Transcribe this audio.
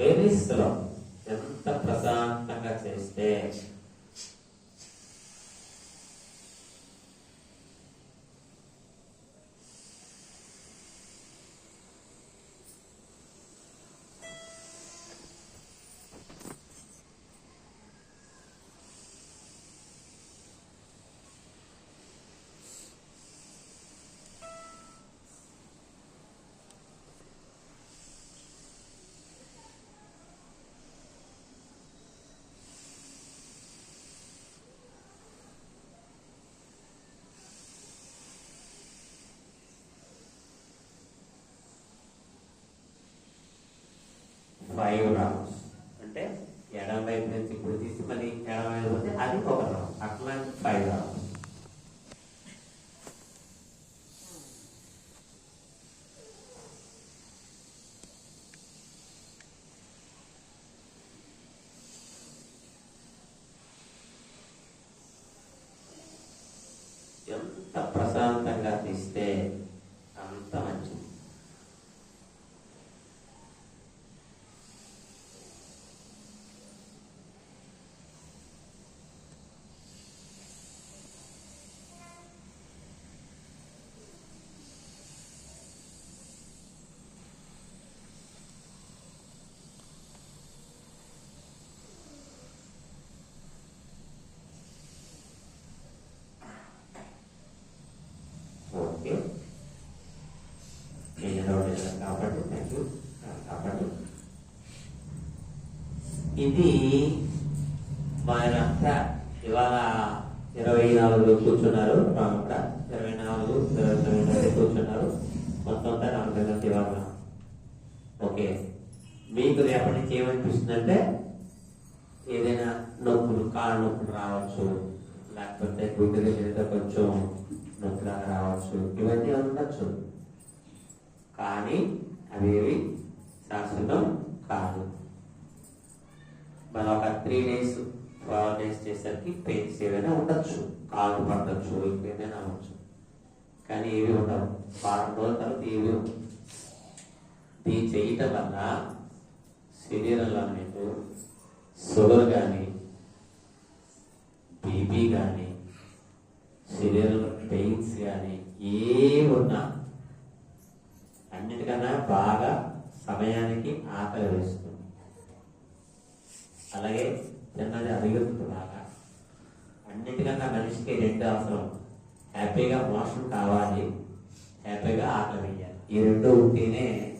Very slow ఎంత ప్రశాంతంగా five rounds అంటే ఎడమ వైపు నుంచి ఇప్పుడు తీసి మళ్ళీ ఎడమ వైపు పోతే అది ఒక రౌండ్ అట్లా ఫైవ్ రౌండ్స్ ఎంత ప్రశాంతంగా తీస్తే అంత ఇది వారంతా ఇవాళ ఇరవై నాలుగు కూర్చున్నారు. రామక్కడ ఇరవై నాలుగు ఇరవై తొమ్మిది కూర్చున్నారు. మొత్తం అంతా రామచంద్ర ఇవాళ ఓకే. మీకు రేపటి నుంచి ఏమనిపిస్తుందంటే ఏదైనా నొప్పులు కాళ్ళ నొప్పులు రావచ్చు లేకపోతే గుండె దగ్గర కొంచెం నొప్పిలాగా రావచ్చు. ఇవన్నీ ఉండొచ్చు. కానీ అవేవి శాశ్వతం కాదు. మనం ఒక త్రీ డేస్ ఫోర్ డేస్ చేసరికి పెయిన్స్ ఏదైనా ఉండొచ్చు. కాళ్ళు పట్టచ్చు ఇంకేదైనా అవ్వచ్చు కానీ ఏవి ఉండవు. వారం రోజుల తర్వాత ఏవి ఉండవు. చేయటం వల్ల శరీరంలో మీకు షుగర్ కానీ బీపీ కానీ శరీరంలో పెయిన్స్ కానీ ఏ ఉన్నా అన్నిటికన్నా బాగా సమయానికి ఆకలి వేస్తుంది. అలాగే తిన్నది అరుగుతుంది బాగా అన్నిటికన్నా మనిషికి రెండు అవసరం. హ్యాపీగా మోషన్ కావాలి. హ్యాపీగా ఆకలి ఈ రెండు ఉంటేనే